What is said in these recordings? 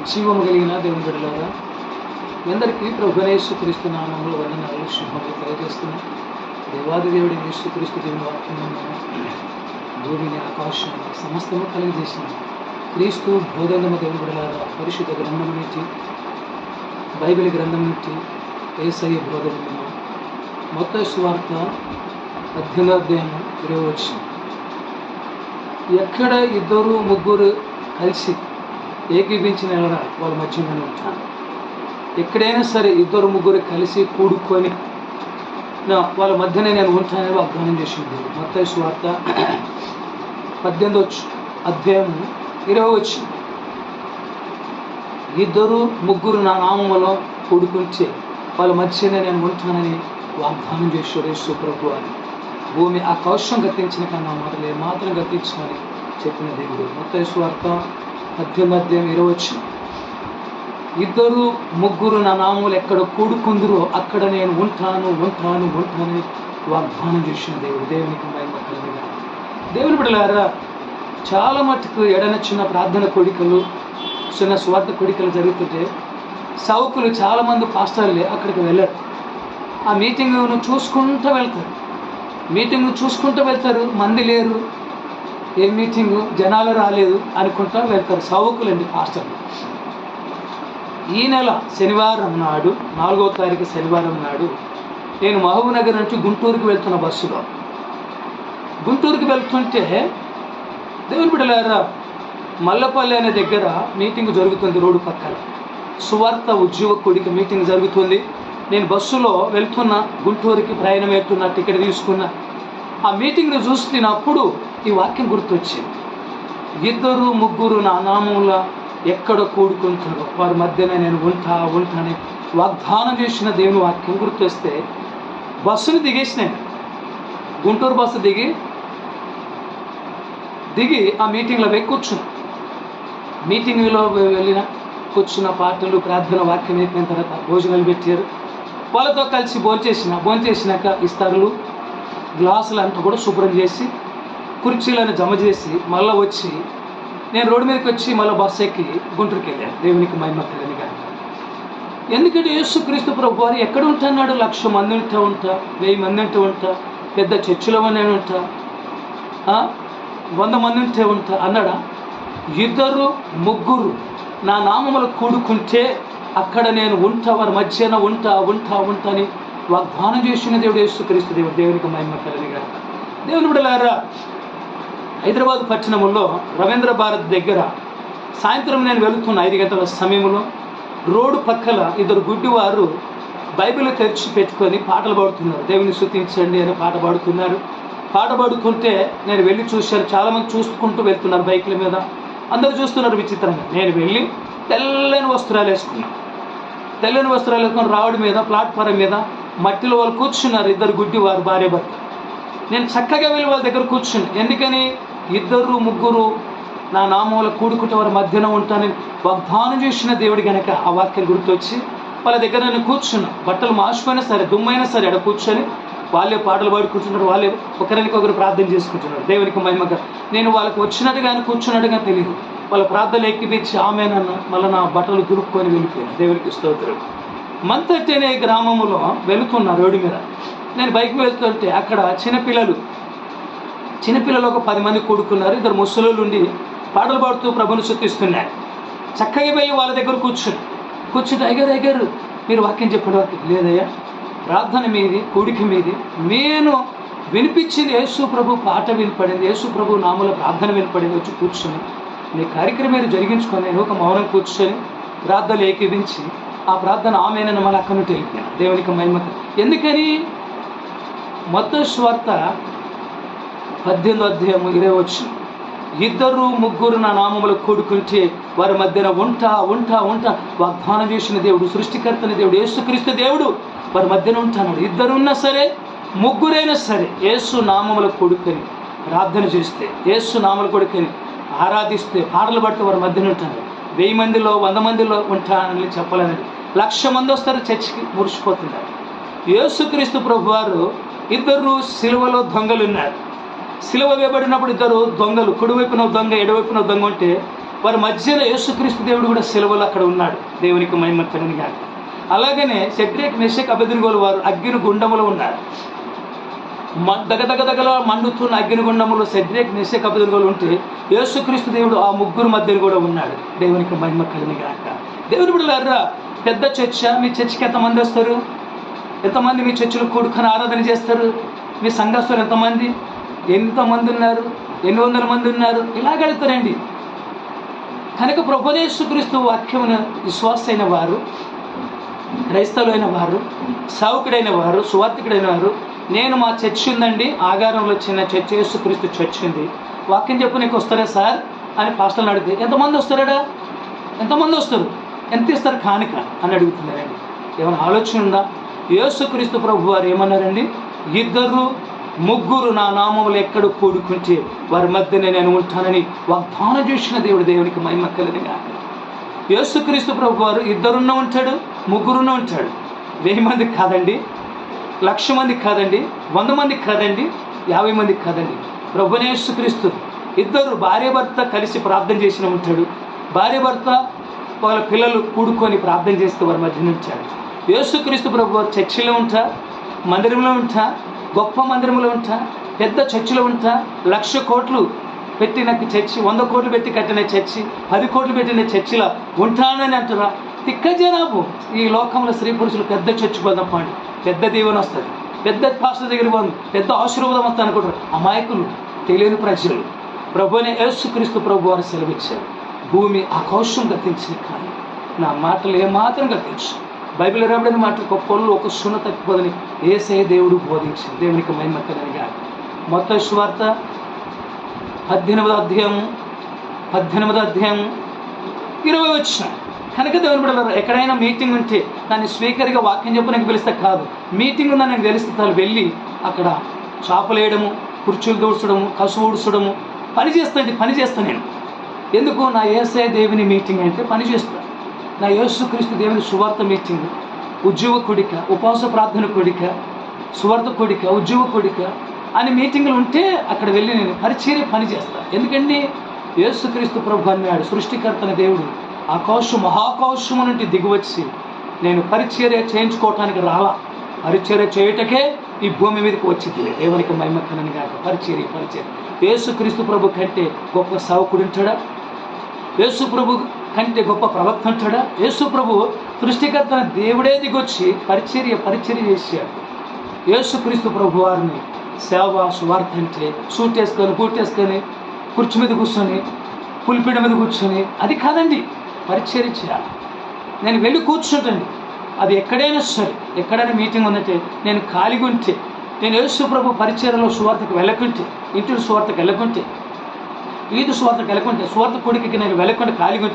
జీవము కలిగిన దేవుని బిడ్డలారా మీ అందరికీ ప్రభునేశ్వ క్రీస్తు నామంలో వందనాలు శుభములు తెలియజేస్తున్నాం. దేవాది దేవుడి యేసుక్రీస్తు దేవుని వాక్యం భూమిని ఆకాశాన్ని సమస్తము కలిగజేసిన క్రీస్తు బోధగమ దేవుని బిడ్డలారా పరిశుద్ధ గ్రంథం నుంచి బైబిల్ గ్రంథం నుంచి ఏసయ్య బోధన మొత్త మొత్తం సువార్త పద్దెనిమిది అధ్యాయం ఇరవై వచ్చింది ఎక్కడ ఇద్దరు ముగ్గురు కలిసి ఏకీపించిన ఎడల వాళ్ళ మధ్యలోనే ఉంటాను ఎక్కడైనా సరే ఇద్దరు ముగ్గురు కలిసి కూడుకొని నా వాళ్ళ మధ్యనే నేను ఉంటానని వాగ్దానం చేసింది. మొత్తం స్వార్త పద్దెనిమిది వచ్చు అధ్యాయం ఇరవై వచ్చి ఇద్దరు ముగ్గురు నా నామములో కూడుకుంటే వాళ్ళ మధ్యనే నేను ఉంటానని వాగ్దానం చేశాడు యేసు ప్రభు అని. భూమి ఆ కౌశం గతించిన కన్నా మాటలు మాత్రం గతించమని చెప్పిన దేవుడు. మొత్తం స్వార్థ మధ్య మధ్య ఇరవై వచ్చి ఇద్దరు ముగ్గురు నా నామూలు ఎక్కడ కూడుకుందరో అక్కడ నేను ఉంటాను ఉంటాను ఉంటానని వాగ్దానం చేసిన దేవుడు. దేవునికి మహిమ కలిగిన. దేవుని బిడ్డలారా చాలా మటుకు ఎడన చిన్న ప్రార్థన కోడికలు చిన్న స్వార్థ కోడికలు జరుగుతుంటే సౌకులు చాలామంది పాస్టర్లే అక్కడికి వెళ్ళారు. ఆ మీటింగ్ను చూసుకుంటూ వెళ్తారు. మీటింగ్ చూసుకుంటూ వెళ్తారు మంది లేరు. ఏ మీటింగు జనాలు రాలేదు అనుకుంటా వెళ్తారు. సౌకులండి పాస్టర్లు ఈ నెల శనివారం నాడు నాలుగో తారీఖు శనివారం నాడు నేను మహబూబ్ నగర్ నుంచి గుంటూరుకి వెళ్తున్న బస్సులో. గుంటూరుకి వెళ్తుంటే దేవుని బిడ్డలారా మల్లపల్లి అనే దగ్గర మీటింగ్ జరుగుతుంది రోడ్డు పక్కన. సువార్త ఉద్యోగకుడికి మీటింగ్ జరుగుతుంది. నేను బస్సులో వెళ్తున్నా గుంటూరుకి ప్రయాణం వెళ్తున్నా టికెట్ తీసుకున్నా. ఆ మీటింగ్ని చూస్తున్నప్పుడు ఈ వాక్యం గుర్తొచ్చింది. ఇద్దరు ముగ్గురు నా నామంలో ఎక్కడ కూడుకుంటారో వారి మధ్యనే నేను ఉంటా ఉంటానని వాగ్దానం చేసిన దేవుని వాక్యం గుర్తొస్తే బస్సును దిగేసినాను గుంటూరు బస్సు దిగి దిగి ఆ మీటింగ్లో పోయి కూర్చున్నా. మీటింగ్లో వెళ్ళిన కూర్చున్న పాటలు ప్రార్థన వాక్యం అయిపోయిన తర్వాత భోజనాలు పెట్టారు. వాళ్ళతో కలిసి భోంచేసిన భోంచేసినాక ఇస్తారులు గ్లాసులు అంతా కూడా శుభ్రం చేసి కుర్చీలను జమ చేసి మళ్ళీ వచ్చి నేను రోడ్డు మీదకి వచ్చి మళ్ళీ బస్సు ఎక్కి గుంటూరుకి వెళ్ళాను. దేవునికి మహిమ కలిగిన కానీ ఎందుకంటే యేసుక్రీస్తు ప్రభు వారు ఎక్కడ ఉంటున్నాడు లక్ష మంది ఉంటా ఉంటా వెయ్యి మంది ఉంటే ఉంటా పెద్ద చర్చిలో నేను ఉంటా వంద మంది ఉంటే ఉంటా అన్నాడా? ఇద్దరు ముగ్గురు నా నామములు కూడుకుంటే అక్కడ నేను ఉంటా వారి మధ్యన ఉంటా ఉంటా ఉంటా అని వాగ్దానం చేసిన దేవుడు యేసుక్రీస్తు దేవుడు. దేవునికి మహిమ కలిగిన దేవుని బిడ్డలారా హైదరాబాద్ పట్టణంలో రవీంద్ర భారత్ దగ్గర సాయంత్రం నేను వెళుతున్న ఐదు గంటల సమయంలో రోడ్డు పక్కల ఇద్దరు గుడ్డివారు బైబిల్ తెరిచి పెట్టుకొని పాటలు పాడుతున్నారు. దేవుని శృతించండి అని పాట పాడుతున్నారు. పాట పాడుతుంటే నేను వెళ్ళి చూశాను. చాలామంది చూసుకుంటూ వెళ్తున్నారు బైకుల మీద. అందరూ చూస్తున్నారు విచిత్రంగా. నేను వెళ్ళి తెల్లని వస్త్రాలు వేసుకున్నాను తెల్లని వస్త్రాలు వేసుకొని రావడి మీద ప్లాట్ఫారం మీద మట్టిలో వాళ్ళు కూర్చున్నారు ఇద్దరు గుడ్డివారు భార్య భర్త నేను చక్కగా వెళ్ళి వాళ్ళ దగ్గర కూర్చుని ఎందుకని? ఇద్దరు ముగ్గురు నా నామంలో కూడుకుంటే వారి మధ్యన ఉంటానని వాగ్దానం చేసిన దేవుడి గనక ఆ వాక్యం గుర్తొచ్చి వాళ్ళ దగ్గర నేను కూర్చున్నా. బట్టలు మార్చుకున్నా సరే దుమ్మైనా సరే అక్కడ కూర్చొని వాళ్ళే పాటలు పాడుకుంటున్నారు వాళ్ళే ఒకరికి ఒకరు ప్రార్థన చేసుకుంటున్నారు. దేవునికి మహిమగా నేను వాళ్ళకి వచ్చినట్టుగానే కూర్చున్నట్టుగా తెలియదు. వాళ్ళ ప్రార్థనలు ఎక్కిపించి ఆమెనన్ను మళ్ళీ నా బట్టలు దురుక్కొని వెళ్ళిపోయాను. దేవునికి స్తోత్రం. మంతటి గ్రామంలో వెళుతున్నా రోడ్డు మీద. నేను బైక్ వెళ్తుంటే అక్కడ చిన్నపిల్లలు చిన్నపిల్లలు ఒక పది మంది కూడుకున్నారు. ఇద్దరు ముసలోళ్ళు ఉండి పాటలు పాడుతూ ప్రభుని శుద్ధిస్తున్నారు చక్కగా వెళ్ళి వాళ్ళ దగ్గర కూర్చుని కూర్చుంటే అయ్యారు అయ్యారు మీరు వాక్యం చెప్పడం వాక్యం. లేదయ్యా ప్రార్థన మీది కూడిక మీది. నేను వినిపించింది యేసు ప్రభు పాట వినపడింది. యేసు ప్రభు నామల ప్రార్థన వినపడింది. వచ్చి కూర్చొని నీ కార్యక్రమం మీరు జరిగించుకొని నేను ఒక మౌనం కూర్చొని ప్రార్థనలు ఏకీవించి ఆ ప్రార్థన ఆమెనని మళ్ళీ అక్కడి నుండి వెళ్ళిపోయాను. దేవునికి మహిమ ఎందుకని? మొత్తం స్వార్త పద్దెనిమిది అధ్యాయము ఇరవై వచ్చి ఇద్దరు ముగ్గురు నా నామములు కూడుకుంటే వారి మధ్యన ఉంటా ఉంటా ఉంటా. వాగ్దానం చేసిన దేవుడు సృష్టికర్తని దేవుడు యేసుక్రీస్తు దేవుడు వారి మధ్యన ఉంటాడు ఇద్దరు ఉన్నా సరే ముగ్గురైనా సరే యేసు నామముల కొడుకని ప్రార్థన చేస్తే యేసు నామల కొడుకని ఆరాధిస్తే పాటలు పడితే వారి మధ్యన ఉంటాను. వెయ్యి మందిలో వంద మందిలో ఉంటానని చెప్పలేనండి లక్ష మంది వస్తారు చర్చికి మురిసిపోతున్నారు. యేసుక్రీస్తు ప్రభు వారు ఇద్దరు సిలువలో దొంగలు ఉన్నారు సిలువ వేయబడినప్పుడు ఇద్దరు దొంగలు కుడివైపున దొంగ ఎడవైపున దొంగ ఉంటే వారి మధ్యలో యేసుక్రీస్తు దేవుడు కూడా సెలవులు అక్కడ ఉన్నాడు దేవునికి మహిమ కలిగిన గాక. అలాగనే సెడ్రేక్ మెషక్ అభ్యర్థిగోలు వారు అగ్గిని గుండములో ఉన్నారు. మ- దగదగదగల మండుతున్న అగ్నిగుండములో సెడ్రేక్ నిశ్చయ కపదలుగోలు ఉంటే యేసుక్రీస్తు దేవుడు ఆ ముగ్గురు మధ్యలో కూడా ఉన్నాడు దేవునికి మహిమ కలిగి గాక. దేవుని బిడ్డలారా పెద్ద చర్చ మీ చర్చికి ఎంతమంది వస్తారు? ఎంతమంది మీ చర్చిలో కూడుకొని ఆరాధన చేస్తారు? మీ సంఘస్థులు ఎంతమంది? ఎంతమంది ఉన్నారు ఎన్ని వందల మంది ఉన్నారు ఇలా గడుతారండి కనుక ప్రభునేశ్వక్రీస్తు వాక్యమున విశ్వాసైన వారు క్రైస్తవులైన వారు సావుకుడైన వారు సువార్థికుడైన వారు నేను మా చర్చ్ ఉందండి ఆగారంలో చిన్న చర్చ్ యేసుక్రీస్తు చర్చ్ ఉంది. వాక్యం చెప్పు నీకు వస్తారా సార్? అని పాస్టర్ని అడిగితే ఎంతమంది వస్తారడా? ఎంతమంది వస్తారు? ఎంత ఇస్తారు కానుక? అని అడుగుతున్నారండి. ఏమైనా ఆలోచన ఉందా? యేసుక్రీస్తు ప్రభు వారు ఏమన్నారండి? ఇద్దరు ముగ్గురు నా నామములు ఎక్కడ కూడుకుంటే వారి మధ్యనే నేను ఉంటానని వాగ్దానం చేసిన దేవుడు దేవునికి మహిమ కలిగిన యేసుక్రీస్తు ప్రభు వారు ఇద్దరున్న ఉంటాడు ముగ్గురున్న ఉంటాడు. వెయ్యి మంది కాదండి లక్ష మంది కాదండి వంద మంది కాదండి యాభై మంది కాదండి. ప్రభునేసుక్రీస్తు ఇద్దరు భార్య భర్త కలిసి ప్రార్థన చేసిన ఉంటాడు. భార్య భర్త వాళ్ళ పిల్లలు కూడుకొని ప్రార్థన చేస్తే వారి మధ్య ఉంచాడు యేసుక్రీస్తు ప్రభు చర్చిలో ఉంటా మందిరంలో ఉంటా గొప్ప మందిరంలో ఉంటా పెద్ద చర్చిలో ఉంటా లక్ష కోట్లు పెట్టిన చర్చి వంద కోట్లు పెట్టి కట్టిన చర్చి పది కోట్లు పెట్టిన చర్చిలో ఉంటానని అంటున్నా తిక్క జనాభు. ఈ లోకంలో స్త్రీ పురుషులు పెద్ద చర్చి పోదాం పండి. పెద్ద దీవెన వస్తుంది. పెద్ద పాస్టర్ దగ్గర పోదు. పెద్ద ఆశీర్వాదం వస్తుంది అనుకుంటారు. అమాయకులు తెలియని ప్రజలు. ప్రభుని యేసుక్రీస్తు ప్రభు వారు సెలవిచ్చారు. భూమి ఆకాశం గతించింది కానీ నా మాటలు ఏమాత్రం గతించు బైబిల్ రాబడిన మాటలు ఒక పొల్లు ఒక సున్న తప్పిపోదని ఏసే దేవుడు బోధించింది. దేవునికి మహిమ కలిగిన మొత్తం స్వార్థ పద్దెనిమిదో అధ్యాయము పద్దెనిమిదో అధ్యాయము ఇరవై వచ్చిన. కనుక దేవుని బిడ్డలారా ఎక్కడైనా మీటింగ్ ఉంటే దాన్ని స్పీకర్గా వాక్యం చెప్పు నాకు పిలిస్తే కాదు. మీటింగ్ ఉందని నాకు తెలిస్తే తను వెళ్ళి అక్కడ చాపలేయడము కుర్చీలు దూడ్చడము కసు ఊడ్చడము పని చేస్తాండి పని చేస్తాను నేను. ఎందుకు? నా ఏసఐ దేవుని మీటింగ్ అంటే పని చేస్తాను నా యేసుక్రీస్తు దేవుని సువార్త మీటింగ్ ఉద్యోగ కొడిక ఉపవాస ప్రార్థన కొడిక సువార్త కొడిక ఉద్యోగ కొడిక అని మీటింగ్లు ఉంటే అక్కడ వెళ్ళి నేను పరిచర్య పని చేస్తాను ఎందుకండి యేసుక్రీస్తు ప్రభు అన్నాడు సృష్టికర్తన దేవుడు ఆకాశం మహాకాశము నుండి దిగువచ్చి నేను పరిచర్య చేయించుకోవటానికి రాలా. పరిచర్య చేయుటకే ఈ భూమి మీదకి వచ్చింది. దేవునికి మహిమకనని కాక పరిచర్య పరిచర్య. యేసుక్రీస్తు ప్రభు కంటే గొప్ప సావకుడు ఉంటాడా? యేసు ప్రభు కంటే గొప్ప ప్రవక్త ఉంటాడా యేసు ప్రభు సృష్టికర్తన దేవుడే దిగొచ్చి పరిచర్య పరిచర్య చేశాడు. యేసుక్రీస్తు ప్రభు వారిని సేవ సువార్త అంటే సూట్ వేసుకొని బూట్ వేసుకొని కుర్చీ మీద కూర్చొని పులిపీడ మీద కూర్చొని అది కాదండి పరిచర్య చేయాలి నేను వెళ్ళి కూర్చుంటండి. అది ఎక్కడైనా సరే ఎక్కడైనా మీటింగ్ ఉందంటే నేను ఖాళీగా ఉంటే నేను యేసు ప్రభు పరిచర్యలో సువార్తకు వెళ్ళకుంటే ఇంటి సువార్తకు వెళ్ళకుంటే ఈదు సువార్త వెళ్ళకుంటే స్వార్థ కొడుకుకి నేను వెళ్ళకుండా ఖాళీగా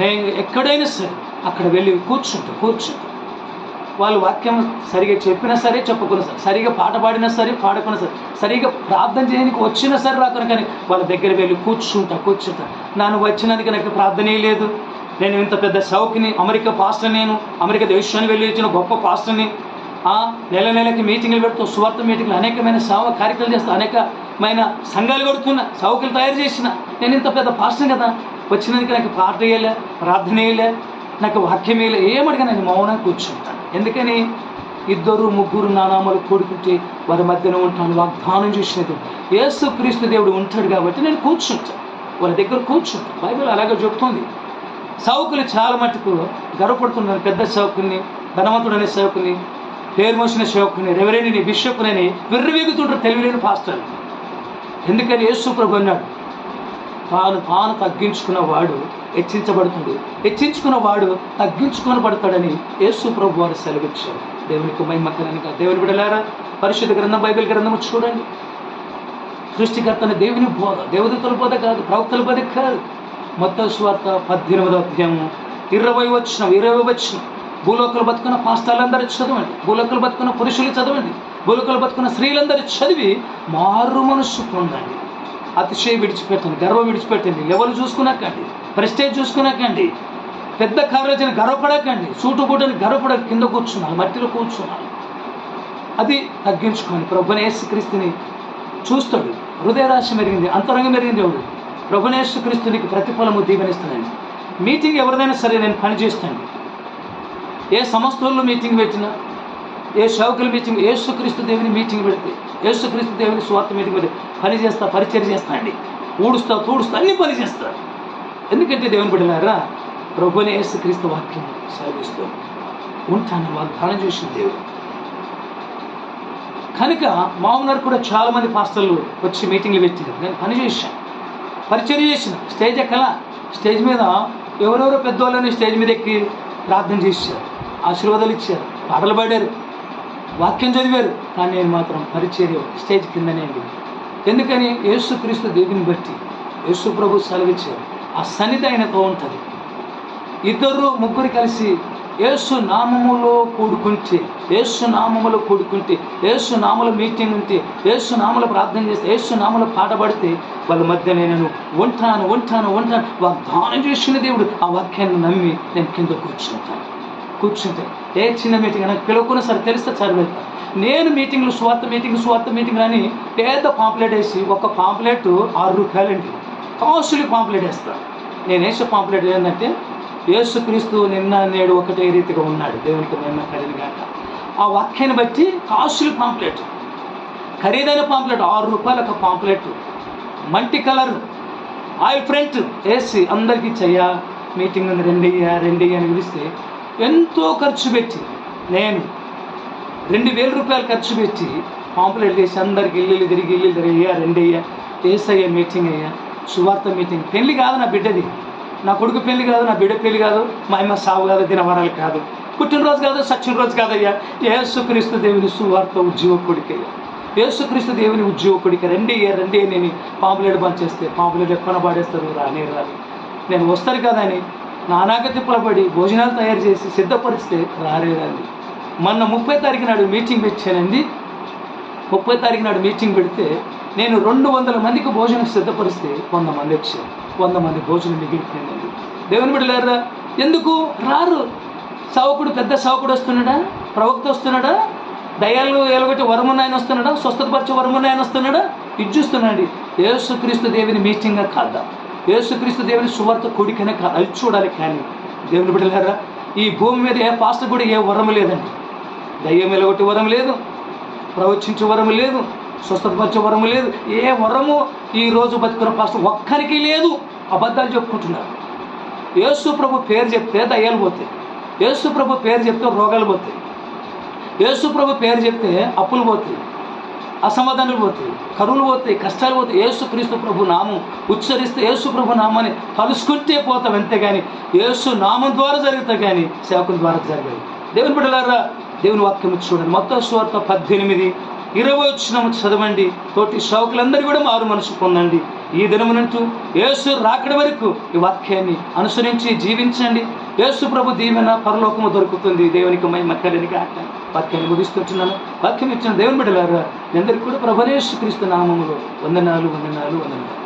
నేను ఎక్కడైనా సరే అక్కడ వెళ్ళి కూర్చుంటా కూర్చుంటా. వాళ్ళు వాక్యం సరిగా చెప్పినా సరే చెప్పుకున్నా సరే సరిగా పాట పాడినా సరే పాడకున్నా సరే సరిగా ప్రార్థన చేయడానికి వచ్చినా సరే రాకున్నా కానీ వాళ్ళ దగ్గర వెళ్ళి కూర్చుంటా కూర్చుంటా. నన్ను వచ్చినందుకు నాకు ప్రార్థనే లేదు. నేను ఇంత పెద్ద సౌక్ని అమెరికా పాస్టర్ నేను అమెరికా దేశాన్ని వెళ్ళి వచ్చిన గొప్ప పాస్టర్ని నెల నెలకి మీటింగ్లు పెడుతూ సువార్త మీటింగ్లు అనేకమైన సేవ కార్యక్రమాలు అనేక మైన సంఘాలు కొడుతున్న సౌకులు తయారు చేసిన. నేను ఇంత పెద్ద పాస్టర్ కదా. వచ్చినందుకు నాకు ప్రార్థన వేయలే ప్రార్థన వేయలే నాకు వాక్యం వేయలే ఏమడిగా నేను మౌనంగా కూర్చుంటాను ఎందుకని? ఇద్దరు ముగ్గురు నానామాలు కూడుకుంటే వారి మధ్యన ఉంటాను వాగ్దానం చేసినది. యేసు క్రీస్తు దేవుడు ఉంటాడు కాబట్టి నేను కూర్చుంటాను వాళ్ళ దగ్గర కూర్చుంటాను బైబిల్ అలాగే చెప్తుంది. సౌకులు చాలా మటుకు గర్వపడుతున్నారు. పెద్ద సౌకుని ధనవంతుడనే సౌకుని పేరు మోసిన సేవకుని రెవరెండిని బిషప్ని విర్రవీగుతుంటారు తెలివిలేని పాస్టర్లు ఎందుకని యేసు ప్రభు అన్నాడు? తాను తాను తగ్గించుకున్న వాడు హెచ్చించబడుతుంది. హెచ్చించుకున్న వాడు తగ్గించుకొని పడతాడని యేసు ప్రభు వారు సెలవిచ్చారు. దేవునికి మహిమకరనిగా దేవుని బిడలారా పరిశుద్ధ గ్రంథం బైబిల్ గ్రంథము చూడండి. సృష్టికర్తన దేవుని బోధ దేవదూతల బోధ కాదు ప్రవక్తల బోధ కాదు. మొత్తం స్వార్థ పద్దెనిమిదో అధ్యాయము ఇరవై వచ్చిన ఇరవై వచ్చిన భూలోకలు బతుకున్న పాస్తాలందరూ చదవండి. భూలోకలు బతుకున్న పురుషులు చదవండి. గొలుకలు బతుకున్న స్త్రీలందరూ చదివి మారు మనస్సు పొందండి. అతిశయ విడిచిపెట్టండి గర్వం విడిచిపెట్టండి లెవెల్ చూసుకున్నాకండి ప్రెస్టేజ్ చూసుకున్నాకండి పెద్ద కారులచిన గర్వపడకండి సూటుబూటని గర్వపడ కింద కూర్చున్నాను మట్టిలో కూర్చున్నాను అది తగ్గించుకోండి. ప్రభునేసు క్రీస్తుని చూస్తాడు. హృదయ రాశి మెరిగింది అంతరంగం మెరిగింది ఎవడు ప్రభునేశ్వ క్రీస్తునికి ప్రతిఫలము దీవెనిస్తున్నాను మీటింగ్ ఎవరిదైనా సరే నేను పనిచేస్తాను ఏ సంస్థల్లో మీటింగ్ పెట్టినా ఏ సేవకుల మీటింగ్ ఏసుక్రీస్తు దేవుని మీటింగ్ పెడితే ఏసుక్రీస్తు దేవుని స్వార్థ మీటింగ్ పెడితే పని చేస్తా పరిచయం చేస్తా అండి ఊడుస్తా తూడుస్తా అన్ని పని చేస్తా. ఎందుకంటే దేవుని పడినారా ప్రభుని ఏసుక్రీస్తు వాక్యం సేవిస్తూ ఉంటాను వాగ్దానం చేసిన దేవుడు. కనుక మామూలు కూడా చాలా మంది పాస్టర్లు వచ్చి మీటింగ్లు పెట్టారు. నేను పని చేశాను. పరిచయం చేసిన స్టేజ్ ఎక్కల? స్టేజ్ మీద ఎవరెవరో పెద్దవాళ్ళని స్టేజ్ మీద ఎక్కి ప్రార్థన చేశారు. ఆశీర్వాదాలు ఇచ్చారు. పాటలు పాడారు. వాక్యం చదివారు కానీ నేను మాత్రం పరిచర్య స్టేజ్ కిందనే అండి ఎందుకని? యేసుక్రీస్తు దేవుని బట్టి. యేసు ప్రభు సెలవిచ్చారు. ఆ సన్నిధి ఆయనతో ఉంటుంది ఇద్దరు ముగ్గురు కలిసి యేసు నామములో కూడుకుంటే యేసు నామములో కూడుకుంటే యేసు నామల మీటింగ్ ఉంటే యేసు నామల ప్రార్థన చేస్తే యేసు నామలో పాట పడితే వాళ్ళ మధ్య నేను ఉంటాను ఉంటాను ఉంటాను. వాగ్దానం చేసిన దేవుడు ఆ వాక్యాన్ని నమ్మి నేను కింద కూర్చుంటాను. కూర్చుంటే ఏ చిన్న మీటింగ్ నాకు పిలవకుండా సరే తెలిస్తే సార్ నేను మీటింగ్లు స్వార్థ మీటింగ్ స్వార్థ మీటింగ్ అని పెద్ద పాంప్లెట్ వేసి ఒక పాంప్లెట్ ఆరు రూపాయలండి కాస్ట్లీ పాంప్లెట్ వేస్తాను నేను వేసే పాంప్లెట్ ఏంటంటే యేసుక్రీస్తు నిన్న నేడు ఒకటే రీతిగా ఉన్నాడు. దేవునికి నిన్న ఖరీదుగా ఆ వాక్యాన్ని బట్టి కాస్ట్లీ పాంప్లెట్ ఖరీదైన పాంప్లెట్ ఆరు రూపాయల ఒక పాంప్లెట్ మల్టీ కలర్ ఆయిల్ ఫ్రంట్ వేసి అందరికీ చెయ్య మీటింగ్ ఉంది రెండయ్య రెండయ్య అని పిలిస్తే ఎంతో ఖర్చు పెట్టి నేను రెండు వేల రూపాయలు ఖర్చు పెట్టి పాంపులెట్ వేసి అందరికి ఇల్లు తిరిగి ఇల్లు తిరిగి అయ్యా రెండయ్యా ఏసయ్య మీటింగ్ అయ్యా సువార్త మీటింగ్ పెళ్ళి కాదు నా బిడ్డది. నా కొడుకు పెళ్ళి కాదు నా బిడ్డ పెళ్ళి కాదు మా అమ్మ సావు కాదు దినవరాలు కాదు. పుట్టినరోజు కాదు సచ్చినరోజు కాదయ్యా ఏసుక్రీస్తు దేవుని సువార్త ఉద్యోగ కొడుకయ్యా ఏసుక్రీస్తు దేవుని ఉద్యోగ కొడుక. రెండే రెండే నేను పాంపులేట్ చేస్తే పాంపులేట్ ఎక్కడ పాడేస్తారు? రానే రాని నేను వస్తారు కదా అని నానాక తిప్పలపడి భోజనాలు తయారు చేసి సిద్ధపరిస్తే రాలేదండి. మొన్న ముప్పై తారీఖు నాడు మీటింగ్ పెట్టానండి. ముప్పై తారీఖు నాడు మీటింగ్ పెడితే నేను రెండు వందల మందికి భోజనం సిద్ధపరిస్తే వంద మంది వచ్చారు. వంద మంది భోజనం మిగిలిపోయిందండి. దేవుని బిడ్డలేరా ఎందుకు? రారు. సావకుడు పెద్ద సావకుడు వస్తున్నాడా? ప్రవక్త వస్తున్నాడా? దయాలు ఎలగొట్టి వరమున్న ఆయన వస్తున్నాడా? స్వస్థతపరిచే వరమున్న ఆయన వస్తున్నాడా? ఇది చూస్తున్నాడు యేసుక్రీస్తు దేవిని మీటింగ్గా కాదా యేసుక్రీస్తు దేవుని సువార్త కొడికనే కాదు అది చూడాలి కానీ దేవుని బిడ్డలారా ఈ భూమి మీద ఏ పాస్త కూడా ఏ వరం లేదండి. దయ్యం ఎలగొట్టి వరం లేదు ప్రవచించే వరం లేదు స్వస్థపరిచే వరం లేదు ఏ వరము ఈ రోజు బతుకున్న పాస్త ఒక్కరికి లేదు అబద్ధాలు చెప్పుకుంటున్నారు. యేసు ప్రభు పేరు చెప్తే దయ్యాలు పోతాయి యేసు ప్రభు పేరు చెప్తే రోగాలు పోతాయి యేసు ప్రభు పేరు చెప్తే అప్పులు పోతాయి. అసమాధానాలు పోతాయి కరువులు పోతాయి కష్టాలు పోతాయి. యేసు క్రీస్తు ప్రభు నామం ఉచ్చరిస్తే యేసు ప్రభు నామాన్ని కలుసుకుంటే పోతాం అంతేగాని యేసు నామం ద్వారా జరుగుతాయి కానీ సేవకుల ద్వారా జరగదు. దేవుని బిడ్డలారా దేవుని వాక్యం చూడండి. మొత్తం స్వార్థ పద్దెనిమిది ఇరవై వచ్చిన చదవండి. తోటి సేవకులందరూ కూడా మారు మనసు పొందండి. ఈ దినమునంటూ యేసు రాకడి వరకు ఈ వాక్యాన్ని అనుసరించి జీవించండి. యేసు ప్రభు దీవెన పరలోకము దొరుకుతుంది. దేవునికి మై మక్కడిని కాక వాక్యాన్ని ముగిస్తున్నాను వాక్యం ఇచ్చిన దేవుని బిడ్డలారా మీ అందరికీ కూడా ప్రభనేష్ క్రీస్తు నామములు వందనాలు వందనాలు వందనాలు.